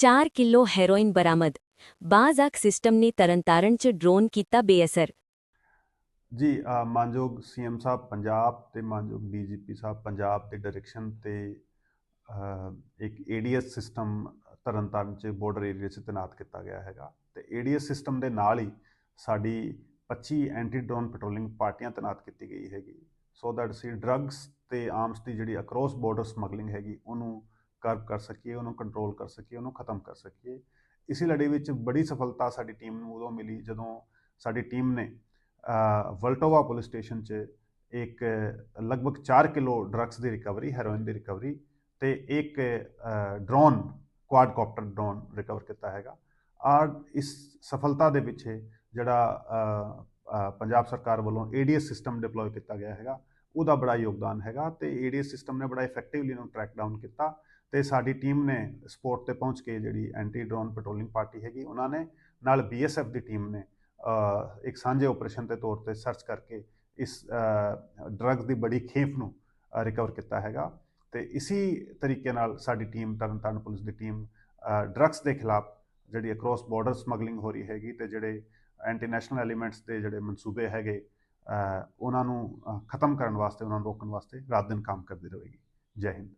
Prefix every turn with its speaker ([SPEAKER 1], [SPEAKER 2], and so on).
[SPEAKER 1] 4 kilo heroin ਬਰਾਮਦ। ਬਾਜ਼ਾਕ system ਨੇ ਤਰਨਤਾਰਨ 'ਚ ਡਰੋਨ ਕੀਤਾ ਬੇਅਸਰ।
[SPEAKER 2] ਜੀ ਅ, ਮਾਨਯੋਗ ਸੀਐਮ ਸਾਹਿਬ ਪੰਜਾਬ ਤੇ ਮਾਨਯੋਗ ਡੀਜੀਪੀ ਸਾਹਿਬ ਪੰਜਾਬ ਦੇ ਡਾਇਰੈਕਸ਼ਨ ਤੇ ਅ, ਇੱਕ ਏਡੀਐਸ ਸਿਸਟਮ ਤਰਨਤਾਰਨ ਚ ਬਾਰਡਰ ਏਰੀਆ 'ਚ ਤੈਨਾਤ ਕੀਤਾ ਗਿਆ ਹੈਗਾ। ਤੇ ਏਡੀਐਸ ਸਿਸਟਮ ਦੇ ਨਾਲ ਹੀ ਸਾਡੀ 25 ਐਂਟੀ ਡਰੋਨ ਪੈਟਰੋਲਿੰਗ ਪਾਰਟੀਆਂ ਤੈਨਾਤ ਕੀਤੀ ਗਈ ਹੈਗੀ। ਸੋ ਦੈਟ ਅਸੀਂ ਡਰੱਗਸ ਤੇ ਆਰਮਸ ਦੀ ਜਿਹੜੀ ਅਕ੍ਰੋਸ ਬਾਰਡਰ ਸਮਗਲਿੰਗ ਹੈਗੀ ਉਹਨੂੰ ਕਰਬ ਕਰ ਸਕੀਏ ਉਹਨੂੰ ਕੰਟਰੋਲ ਕਰ ਸਕੀਏ ਉਹਨੂੰ ਖਤਮ ਕਰ ਸਕੀਏ। ਇਸੇ ਲੜੀ ਵਿੱਚ ਬੜੀ ਸਫਲਤਾ ਸਾਡੀ ਟੀਮ ਨੂੰ ਉਦੋਂ ਮਿਲੀ ਜਦੋਂ ਸਾਡੀ ਟੀਮ ਨੇ ਅ, ਵਲਟੋਵਾ ਪੁਲਿਸ ਸਟੇਸ਼ਨ 'ਚ ਇੱਕ ਲਗਭਗ 4 ਕਿਲੋ ਡਰੱਗਸ ਦੀ ਰਿਕਵਰੀ ਹੈਰੋਇਨ ਦੀ ਰਿਕਵਰੀ ਤੇ ਇੱਕ ਡਰੋਨ ਕੁਆਡਕਾਪਟਰ ਡਰੋਨ ਰਿਕਵਰ ਕੀਤਾ ਹੈਗਾ। ਔਰ ਇਸ ਸਫਲਤਾ ਦੇ ਪਿੱਛੇ ਜਿਹੜਾ ਪੰਜਾਬ ਸਰਕਾਰ ਵੱਲੋਂ ਏਡੀਐਸ ਸਿਸਟਮ ਡਿਪਲੋਏ ਕੀਤਾ ਗਿਆ ਹੈਗਾ ਉਹਦਾ ਬੜਾ ਯੋਗਦਾਨ ਹੈਗਾ ਤੇ ਏਡੀਐਸ ਸਿਸਟਮ ਨੇ ਬੜਾ ਇਫੈਕਟਿਵਲੀ ਇਹਨੂੰ ਟਰੈਕ ਡਾਊਨ ਕੀਤਾ। ਤੇ ਸਾਡੀ ਟੀਮ ਨੇ ਸਪੋਰਟ ਤੇ ਪਹੁੰਚ ਕੇ ਜਿਹੜੀ ਐਂਟੀ ਡਰੋਨ ਪੈਟਰੋਲਿੰਗ ਪਾਰਟੀ ਹੈਗੀ, ਉਹਨਾਂ ਨੇ ਨਾਲ ਬੀਐਸਐਫ ਦੀ ਟੀਮ ਨੇ ਇੱਕ ਸਾਂਝੇ ਆਪਰੇਸ਼ਨ ਦੇ ਤੌਰ ਤੇ ਸਰਚ ਕਰਕੇ ਇਸ ਡਰੱਗਸ ਦੀ ਬੜੀ ਖੇਪ ਨੂੰ ਰਿਕਵਰ ਕੀਤਾ ਹੈਗਾ। ਤੇ ਇਸੀ ਤਰੀਕੇ ਨਾਲ ਸਾਡੀ ਟੀਮ, ਤਰਨਤਾਰਨ ਪੁਲਿਸ ਦੀ ਟੀਮ ਡਰੱਗਸ ਦੇ ਖਿਲਾਫ ਜਿਹੜੀ ਅਕ੍ਰੋਸ ਬਾਰਡਰ ਸਮਗਲਿੰਗ ਹੋ ਰਹੀ ਹੈਗੀ ਤੇ ਜਿਹੜੇ ਐਂਟੀ ਐਲੀਮੈਂਟਸ ਦੇ ਜਿਹੜੇ ਮਨਸੂਬੇ ਹੈਗੇ ਉਹਨਾਂ ਨੂੰ ਖਤਮ ਕਰਨ ਵਾਸਤੇ, ਉਹਨਾਂ ਨੂੰ ਰੋਕਣ ਵਾਸਤੇ ਰਾਤ ਦਿਨ ਕੰਮ ਕਰਦੀ ਰਹੇਗੀ। ਜੈ ਹਿੰਦ।